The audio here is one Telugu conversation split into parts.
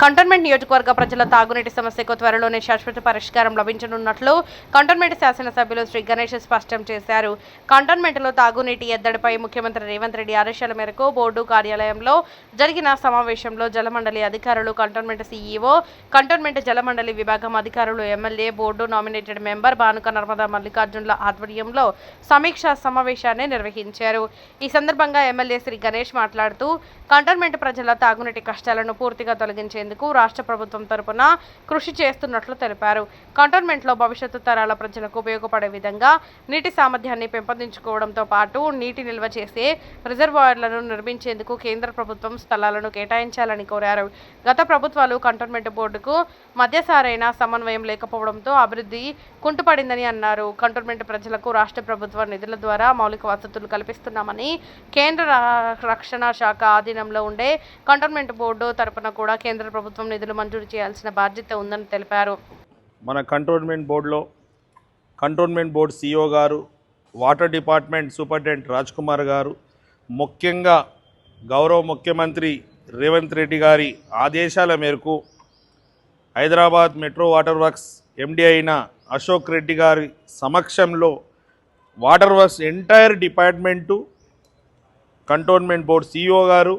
కంటోన్మెంట్ నియోజకవర్గ ప్రజల తాగునీటి సమస్యకు త్వరలోనే శాశ్వత పరిష్కారం లభించనున్నట్లు కంటోన్మెంట్ శాసనసభ్యులు శ్రీ గణేష్ స్పష్టం చేశారు. కంటోన్మెంట్లో తాగునీటి ఎద్దడిపై ముఖ్యమంత్రి రేవంత్ రెడ్డి ఆదేశాల మేరకు బోర్డు కార్యాలయంలో జరిగిన సమావేశంలో జలమండలి అధికారులు కంటోన్మెంట్ సీఈఓ కంటోన్మెంట్ జలమండలి విభాగం అధికారులు MLA board nominated member Bhanuka Narmada మల్లికార్జునుల ఆధ్వర్యంలో సమీక్షా సమావేశాన్ని నిర్వహించారు. ఈ సందర్భంగా ఎమ్మెల్యే శ్రీ గణేష్ మాట్లాడుతూ కంటోన్మెంట్ ప్రజల తాగునీటి కష్టాలను పూర్తిగా తొలగించేందుకు రాష్ట్ర ప్రభుత్వం తరపున కృషి చేస్తున్నట్లు తెలిపారు. కంటోన్మెంట్లో భవిష్యత్తు తరాల ప్రజలకు ఉపయోగపడే విధంగా నీటి సామర్థ్యాన్ని పెంపొందించుకోవడంతో పాటు నీటి నిల్వ చేసే రిజర్వాయర్లను నిర్మించేందుకు కేంద్ర ప్రభుత్వం స్థలాలను కేటాయించాలని కోరారు. గత ప్రభుత్వాలు కంటోన్మెంట్ బోర్డుకు మధ్యసారైన సమన్వయం లేకపోవడంతో అభివృద్ధి కుంటుపడిందని అన్నారు. కంటోన్మెంట్ ప్రజలకు రాష్ట్ర ప్రభుత్వ నిధుల ద్వారా మౌలిక వసతులు కల్పిస్తున్నామని కేంద్ర రక్షణ శాఖ ఆధీనంలో ఉండే కంటోన్మెంట్ బోర్డు తరపున కూడా కేంద్ర ప్రభుత్వం నిధులు మంజూరు చేయాల్సిన బాధ్యత ఉందని తెలిపారు. మన కంటోన్మెంట్ బోర్డులో కంటోన్మెంట్ బోర్డు సిఇఓ గారు water department superintendent Raj Kumar గారు ముఖ్యంగా గౌరవ ముఖ్యమంత్రి రేవంత్ రెడ్డి గారి ఆదేశాల మేరకు Hyderabad metro water works MD అయిన అశోక్ రెడ్డి గారి సమక్షంలో water works entire department cantonment board CEO గారు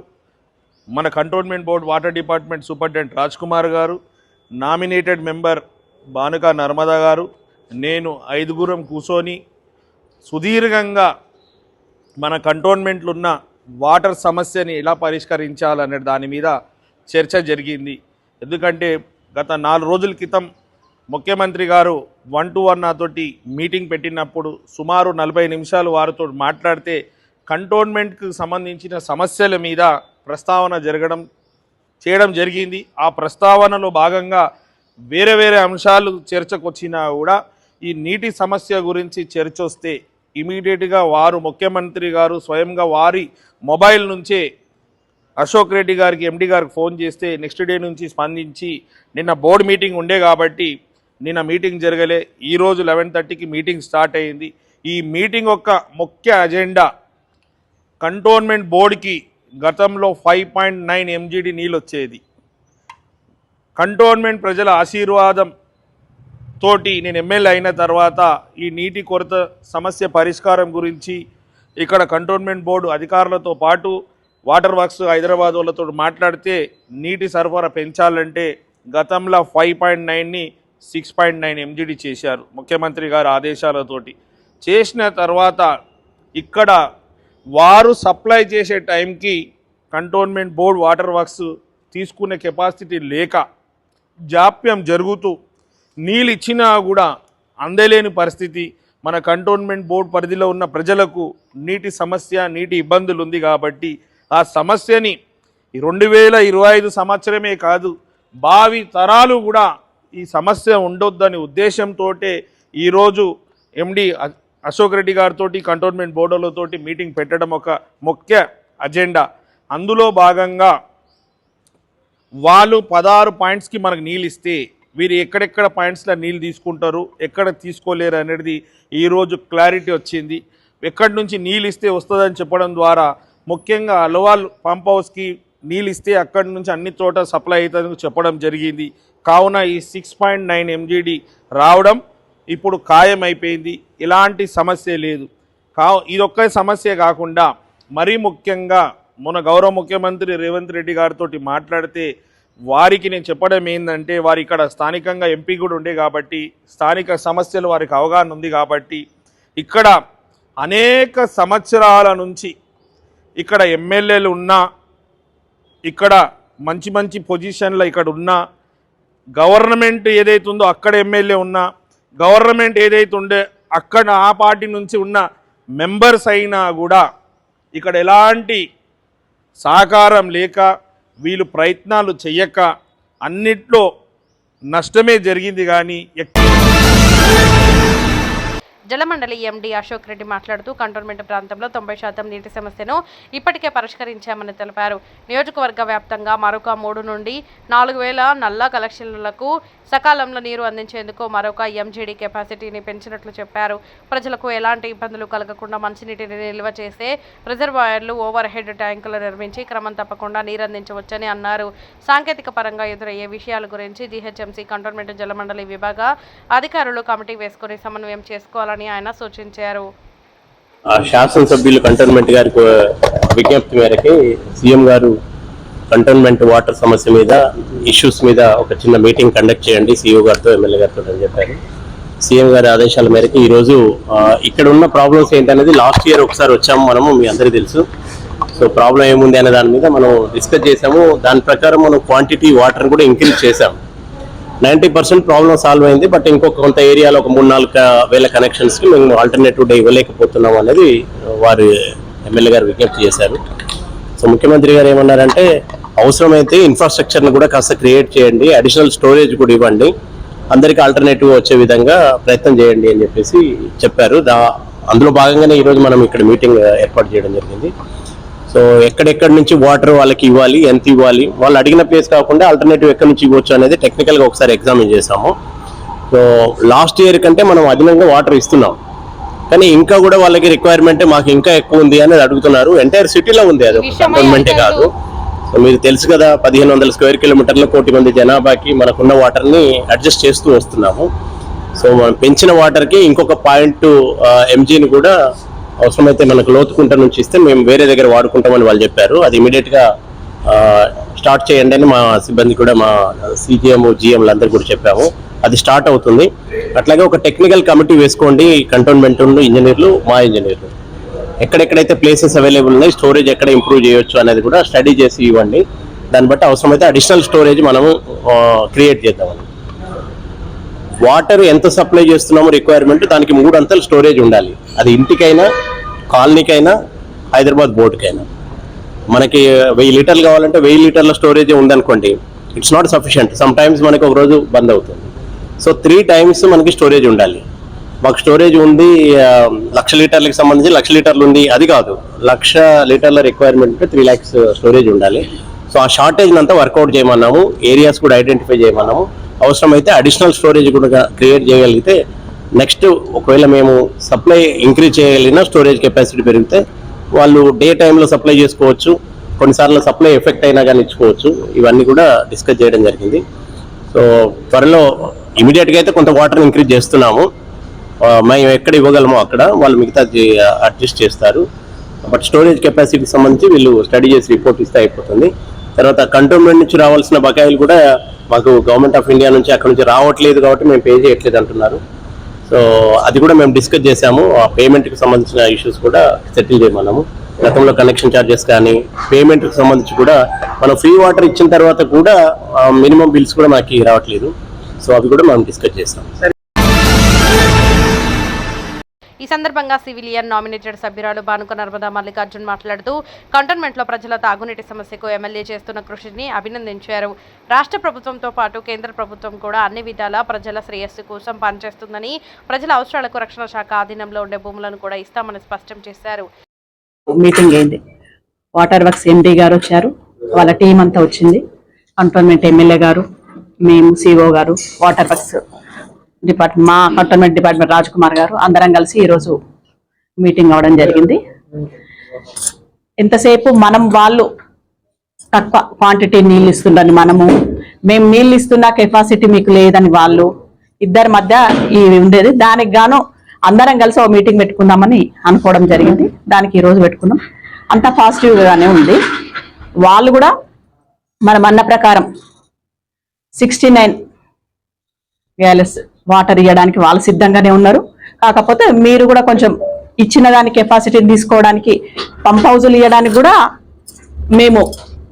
మన cantonment board water department superintendent Raj Kumar గారు నామినేటెడ్ మెంబర్ భానుక నర్మదా గారు నేను ఐదుగురం కూర్చొని సుదీర్ఘంగా మన కంటోన్మెంట్లు ఉన్న వాటర్ సమస్యని ఎలా పరిష్కరించాలనే దాని మీద చర్చ జరిగింది. ఎందుకంటే గత నాలుగు రోజుల క్రితం ముఖ్యమంత్రి గారు వన్ టు వన్ నాతోటి మీటింగ్ పెట్టినప్పుడు సుమారు నలభై నిమిషాలు వారితో మాట్లాడితే కంటోన్మెంట్కి సంబంధించిన సమస్యల మీద ప్రస్తావన జరగడం చేయడం జరిగింది. ఆ ప్రస్తావనలో భాగంగా వేరే వేరే అంశాలు చేర్చకొచ్చినా కూడా ఈ నీటి సమస్య గురించి చర్చ వస్తే ఇమీడియట్గా వారు ముఖ్యమంత్రి గారు స్వయంగా వారి మొబైల్ నుంచే అశోక్ రెడ్డి గారికి ఎండి గారికి ఫోన్ చేస్తే నెక్స్ట్ డే నుంచి స్పందించి నిన్న బోర్డు మీటింగ్ ఉండే కాబట్టి నిన్న మీటింగ్ జరగలే. ఈరోజు లెవెన్ థర్టీకి మీటింగ్ స్టార్ట్ అయింది. ఈ మీటింగ్ యొక్క ముఖ్య అజెండా కంటోన్మెంట్ బోర్డుకి గతంలో ఫైవ్ పాయింట్ నైన్ ఎంజీడీ నీళ్ళు వచ్చేది కంటోన్మెంట్ ప్రజల ఆశీర్వాదం తోటి నేను ఎమ్మెల్యే అయిన తర్వాత ఈ నీటి కొరత సమస్య పరిష్కారం గురించి ఇక్కడ కంటోన్మెంట్ బోర్డు అధికారులతో పాటు వాటర్ వర్క్స్ హైదరాబాద్ వాళ్ళతో మాట్లాడితే నీటి సరఫరా పెంచాలంటే గతంలో ఫైవ్ పాయింట్ నైన్ని సిక్స్ పాయింట్ నైన్ ఎంజీడీ చేశారు ముఖ్యమంత్రి గారి ఆదేశాలతోటి. చేసిన తర్వాత ఇక్కడ వారు సప్లై చేసే టైంకి కంటోన్మెంట్ బోర్డ్ వాటర్ వర్క్స్ తీసుకునే కెపాసిటీ లేక జాప్యం జరుగుతూ నీళ్ళు ఇచ్చినా కూడా అందలేని పరిస్థితి. మన కంటోన్మెంట్ బోర్డు పరిధిలో ఉన్న ప్రజలకు నీటి సమస్య నీటి ఇబ్బందులు ఉంది కాబట్టి ఆ సమస్యని రెండు వేల ఇరవై ఐదు సంవత్సరమే కాదు భావి తరాలు కూడా ఈ సమస్య ఉండొద్దనే ఉద్దేశంతో ఈరోజు ఎండి అశోక్ రెడ్డి గారితో కంటోన్మెంట్ బోర్డులతోటి మీటింగ్ పెట్టడం ఒక ముఖ్య అజెండా. అందులో భాగంగా వాళ్ళు పదహారు పాయింట్స్కి మనకు నీళ్ళు ఇస్తే వీరు ఎక్కడెక్కడ పాయింట్స్లో నీళ్ళు తీసుకుంటారు ఎక్కడ తీసుకోలేరు అనేది ఈరోజు క్లారిటీ వచ్చింది. ఎక్కడి నుంచి నీళ్ళు ఇస్తే వస్తుందని చెప్పడం ద్వారా ముఖ్యంగా అలవాల్ పంప్ హౌస్కి నీళ్ళు ఇస్తే అక్కడి నుంచి అన్ని చోట సప్లై అవుతుందని చెప్పడం జరిగింది. కావున ఈ సిక్స్ పాయింట్ నైన్ ఎంజీడీ రావడం ఇప్పుడు ఖాయం అయిపోయింది సమస్య లేదు. కా ఇదొక్క సమస్య కాకుండా మరీ ముఖ్యంగా మన గౌరవ ముఖ్యమంత్రి రేవంత్ రెడ్డి గారితో మాట్లాడితే వారికి నేను చెప్పడం ఏంటంటే వారు ఇక్కడ స్థానికంగా ఎంపీ కూడా ఉండే కాబట్టి స్థానిక సమస్యలు వారికి అవగాహన ఉంది కాబట్టి ఇక్కడ అనేక సంవత్సరాల నుంచి ఇక్కడ ఎమ్మెల్యేలు ఉన్నా ఇక్కడ మంచి మంచి పొజిషన్లో ఇక్కడ ఉన్నా గవర్నమెంట్ ఏదైతుందో ఉందో అక్కడ ఎమ్మెల్యే ఉన్నా గవర్నమెంట్ ఏదైతే ఉండే అక్కడ ఆ పార్టీ నుంచి ఉన్న మెంబర్స్ అయినా కూడా ఇక్కడ ఎలాంటి సహకారం లేక వీళ్ళు ప్రయత్నాలు చెయ్యక అన్నిట్లో నష్టమే జరిగింది కానీ ఎక్- జలమండలి ఎండీ అశోక్ రెడ్డి మాట్లాడుతూ కంటోన్మెంట్ ప్రాంతంలో తొంభై శాతం నీటి సమస్యను ఇప్పటికే పరిష్కరించామని తెలిపారు. నియోజకవర్గ వ్యాప్తంగా మరొక మూడు నుండి నాలుగు వేల నల్ల కలెక్షన్లకు సకాలంలో నీరు అందించేందుకు మరొక ఎంజీడీ కెపాసిటీని పెంచినట్లు చెప్పారు. ప్రజలకు ఎలాంటి ఇబ్బందులు కలగకుండా మంచినీటిని నిల్వ చేసే రిజర్వాయర్లు ఓవర్ హెడ్ ట్యాంకులు నిర్మించి క్రమం తప్పకుండా నీరందించవచ్చని అన్నారు. సాంకేతిక పరంగా ఎదురయ్యే విషయాల గురించి జీహెచ్ఎంసీ కంటోన్మెంట్ జలమండలి విభాగ అధికారులు కమిటీ వేసుకుని సమన్వయం చేసుకోవాలి చేయాలని ఆయన సూచించారు. శాసనసభ్యులు కంటోన్మెంట్ గారికి విజ్ఞప్తి మేరకి సీఎం గారు కంటోన్మెంట్ వాటర్ సమస్య మీద ఇష్యూస్ మీద ఒక చిన్న మీటింగ్ కండక్ట్ చేయండి సీఈఓ గారితో ఎమ్మెల్యే గారితో అని చెప్పారు. సీఎం గారి ఆదేశాల మేరకు ఈరోజు ఇక్కడ ఉన్న ప్రాబ్లమ్స్ ఏంటనేది లాస్ట్ ఇయర్ ఒకసారి వచ్చాము మనము మీ అందరికీ తెలుసు. సో ప్రాబ్లం ఏముంది అనే దాని మీద మనం డిస్కస్ చేసాము దాని ప్రకారం మనం క్వాంటిటీ వాటర్ కూడా ఇంక్రీజ్ చేసాము నైంటీ పర్సెంట్ ప్రాబ్లం సాల్వ్ అయింది. బట్ ఇంకొక కొంత ఏరియాలో ఒక మూడు నాలుగు వేల కనెక్షన్స్కి మేము ఆల్టర్నేటివ్ డే ఇవ్వలేకపోతున్నాం అనేది వారు ఎమ్మెల్యే గారు విజ్ఞప్తి చేశారు. సో ముఖ్యమంత్రి గారు ఏమన్నారంటే అవసరమైతే ఇన్ఫ్రాస్ట్రక్చర్ని కూడా కాస్త క్రియేట్ చేయండి అడిషనల్ స్టోరేజ్ కూడా ఇవ్వండి అందరికీ ఆల్టర్నేటివ్ వచ్చే విధంగా ప్రయత్నం చేయండి అని చెప్పేసి చెప్పారు. దా అందులో భాగంగానే ఈరోజు మనం ఇక్కడ మీటింగ్ ఏర్పాటు చేయడం జరిగింది. సో ఎక్కడెక్కడి నుంచి వాటర్ వాళ్ళకి ఇవ్వాలి ఎంత ఇవ్వాలి వాళ్ళు అడిగిన ప్లేస్ కాకుండా ఆల్టర్నేటివ్ ఎక్కడి నుంచి ఇవ్వచ్చు అనేది టెక్నికల్గా ఒకసారి ఎగ్జామిన్ చేసాము సో లాస్ట్ ఇయర్ కంటే మనం అదనంగా వాటర్ ఇస్తున్నాం. కానీ ఇంకా కూడా వాళ్ళకి రిక్వైర్మెంట్ మాకు ఇంకా ఎక్కువ ఉంది అనేది అడుగుతున్నారు. ఎంటైర్ సిటీలో ఉంది అది కంటోన్మెంటే కాదు. సో మీకు తెలుసు కదా పదిహేను వందల స్క్వేర్ కిలోమీటర్ల కోటి మంది జనాభాకి మనకున్న వాటర్ని అడ్జస్ట్ చేస్తూ వస్తున్నాము. సో మనం పెంచిన వాటర్కి ఇంకొక పాయింట్ ఎంజీని కూడా అవసరమైతే మనకు లోతుకుంట నుంచి ఇస్తే మేము వేరే దగ్గర వాడుకుంటామని వాళ్ళు చెప్పారు. అది ఇమీడియట్గా స్టార్ట్ చేయండి అని మా సిబ్బంది కూడా మా సిజిఎం జిఎంలు అందరు కూడా చెప్పాము. అది స్టార్ట్ అవుతుంది. అట్లాగే ఒక టెక్నికల్ కమిటీ వేసుకోండి. కంటోన్మెంట్ ఇంజనీర్లు మా ఇంజనీర్లు. ఎక్కడెక్కడైతే ప్లేసెస్ అవైలబుల్ ఉన్నాయి స్టోరేజ్ ఎక్కడ ఇంప్రూవ్ చేయొచ్చు అనేది కూడా స్టడీ చేసి ఇవ్వండి. దాన్ని బట్టి అవసరమైతే అడిషనల్ స్టోరేజ్ మనము క్రియేట్ చేద్దామని. వాటర్ ఎంత సప్లై చేస్తున్నామో రిక్వైర్మెంట్ దానికి మూడు అంతలు స్టోరేజ్ ఉండాలి. అది ఇంటికైనా కాలనీకైనా హైదరాబాద్ బోర్డుకైనా. మనకి వెయ్యి లీటర్లు కావాలంటే వెయ్యి లీటర్ల స్టోరేజ్ ఉందనుకోండి it's not sufficient sometimes మనకి ఒక రోజు బంద్ అవుతుంది. సో త్రీ టైమ్స్ మనకి స్టోరేజ్ ఉండాలి. మాకు స్టోరేజ్ ఉంది లక్ష లీటర్లకు సంబంధించి లక్ష లీటర్లు ఉంది అది కాదు. లక్ష లీటర్ల రిక్వైర్మెంట్ త్రీ ల్యాక్స్ స్టోరేజ్ ఉండాలి. సో ఆ షార్టేజ్ అంతా వర్కౌట్ చేయమన్నాము ఏరియాస్ కూడా ఐడెంటిఫై చేయమన్నాము. అవసరమైతే అడిషనల్ స్టోరేజ్ కూడా క్రియేట్ చేయగలిగితే నెక్స్ట్ ఒకవేళ మేము సప్లై ఇంక్రీజ్ చేయగలిగిన స్టోరేజ్ కెపాసిటీ పెరిగితే వాళ్ళు డే టైంలో సప్లై చేసుకోవచ్చు కొన్నిసార్లు సప్లై ఎఫెక్ట్ అయినా కానీ ఇచ్చుకోవచ్చు. ఇవన్నీ కూడా డిస్కస్ చేయడం జరిగింది. సో త్వరలో ఇమీడియట్గా అయితే కొంత వాటర్ ఇంక్రీజ్ చేస్తున్నాము. మేము ఎక్కడ ఇవ్వగలమో అక్కడ వాళ్ళు మిగతా అడ్జస్ట్ చేస్తారు. బట్ స్టోరేజ్ కెపాసిటీకి సంబంధించి వీళ్ళు స్టడీ చేసి రిపోర్ట్ ఇస్తే అయిపోతుంది. తర్వాత కంటోన్మెంట్ నుంచి రావాల్సిన బకాయిలు కూడా మాకు గవర్నమెంట్ ఆఫ్ ఇండియా నుంచి అక్కడ నుంచి రావట్లేదు కాబట్టి మేము పే చేయట్లేదు అంటున్నారు. సో అది కూడా మేము డిస్కస్ చేసాము ఆ పేమెంట్కి సంబంధించిన ఇష్యూస్ కూడా సెటిల్ చేయమన్నాము. గతంలో కనెక్షన్ ఛార్జెస్ కానీ పేమెంట్కి సంబంధించి కూడా మనం ఫ్రీ వాటర్ ఇచ్చిన తర్వాత కూడా మినిమం బిల్స్ కూడా మాకు రావట్లేదు. సో అవి కూడా మనం డిస్కస్ చేస్తాం. ఈ సందర్భంగా సివిలియన్ నామినేటెడ్ సభ్యురాలు బానుక నర్మదా మల్లికార్జున్ మాట్లాడుతూ కంటోన్మెంట్లో ప్రజల తాగునీటి సమస్యకు ఎమ్మెల్యే చేస్తున్న కృషిని అభినందించారు. రాష్ట్ర ప్రభుత్వంతో పాటు కేంద్ర ప్రభుత్వం కూడా అన్ని విధాలా ప్రజల శ్రేయస్సు కోసం పనిచేస్తుందని ప్రజల అవసరాలకు రక్షణ శాఖ ఆధీనంలో ఉండే భూములను కూడా ఇస్తామని స్పష్టం చేశారు. మీటింగ్ అయింది వాటర్ వర్క్స్ ఎండీ గారు వచ్చారు. వాళ్ళ టీం అంతా వచ్చింది. కంటోన్మెంట్ ఎమ్మెల్యే గారు మేము సిఓ గారు వాటర్ వర్క్స్ డిపార్ట్మెంట్ మా కంటోన్మెంట్ డిపార్ట్మెంట్ రాజ్ కుమార్ గారు అందరం కలిసి ఈరోజు మీటింగ్ అవడం జరిగింది. ఎంతసేపు మనం వాళ్ళు తక్కువ క్వాంటిటీ నీళ్ళు ఇస్తుండని మనము మేము నీళ్ళు ఇస్తున్న కెపాసిటీ మీకు లేదని వాళ్ళు ఇద్దరి మధ్య ఈ ఉండేది. దానికి గాను అందరం కలిసి ఒక మీటింగ్ పెట్టుకుందామని అనుకోవడం జరిగింది. దానికి ఈరోజు పెట్టుకున్నాం. అంత పాజిటివ్గానే ఉంది. వాళ్ళు కూడా మనం అన్న ప్రకారం సిక్స్టీ నైన్ గ్యాలెస్ వాటర్ ఇవ్వడానికి వాళ్ళు సిద్ధంగానే ఉన్నారు. కాకపోతే మీరు కూడా కొంచెం ఇచ్చిన దాని కెపాసిటీని తీసుకోవడానికి పంప్ హౌజులు ఇవ్వడానికి కూడా మేము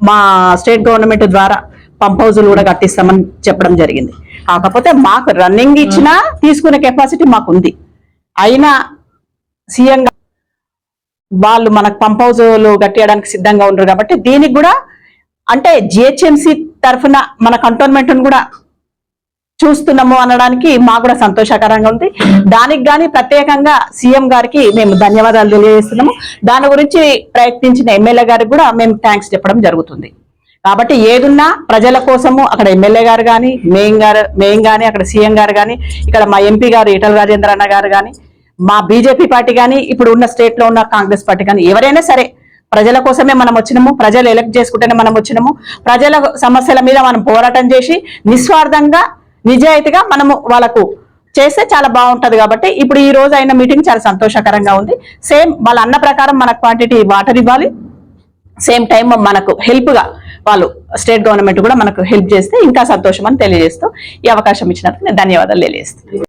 మా స్టేట్ గవర్నమెంట్ ద్వారా పంప్ హౌజులు కూడా కట్టిస్తామని చెప్పడం జరిగింది. కాకపోతే మాకు రన్నింగ్ ఇచ్చినా తీసుకునే కెపాసిటీ మాకు ఉంది. అయినా సీఎం వాళ్ళు మనకు పంప్ హౌజులు కట్టేయడానికి సిద్ధంగా ఉన్నారు కాబట్టి దీనికి కూడా అంటే జిహెచ్ఎంసీ తరఫున మన కంటోన్మెంట్ కూడా చూస్తున్నాము అనడానికి మాకు కూడా సంతోషకరంగా ఉంది. దానికి గాని ప్రత్యేకంగా సీఎం గారికి మేము ధన్యవాదాలు తెలియజేస్తున్నాము. దాని గురించి ప్రయత్నించిన ఎమ్మెల్యే గారికి కూడా మేము థ్యాంక్స్ చెప్పడం జరుగుతుంది. కాబట్టి ఏదున్నా ప్రజల కోసము అక్కడ ఎమ్మెల్యే గారు కానీ మేయం గారు మేయం కానీ అక్కడ సీఎం గారు కానీ ఇక్కడ మా ఎంపీ గారు ఈటల రాజేంద్ర అన్న గారు కానీ మా బీజేపీ పార్టీ కానీ ఇప్పుడు ఉన్న స్టేట్లో ఉన్న కాంగ్రెస్ పార్టీ కానీ ఎవరైనా సరే ప్రజల కోసమే మనం వచ్చినాము ప్రజలు ఎలక్ట్ చేసుకుంటేనే మనం వచ్చినాము ప్రజల సమస్యల మీద మనం పోరాటం చేసి నిస్వార్థంగా నిజాయితీగా మనము వాళ్ళకు చేస్తే చాలా బాగుంటది కాబట్టి ఇప్పుడు ఈ రోజు అయిన మీటింగ్ చాలా సంతోషకరంగా ఉంది. సేమ్ వాళ్ళ అన్న ప్రకారం మన క్వాంటిటీ వాటర్ ఇవ్వాలి. సేమ్ టైం మనకు హెల్ప్గా వాళ్ళు స్టేట్ గవర్నమెంట్ కూడా మనకు హెల్ప్ చేస్తే ఇంకా సంతోషం అని తెలియజేస్తూ ఈ అవకాశం ఇచ్చినందుకు నేను ధన్యవాదాలు తెలియజేస్తాను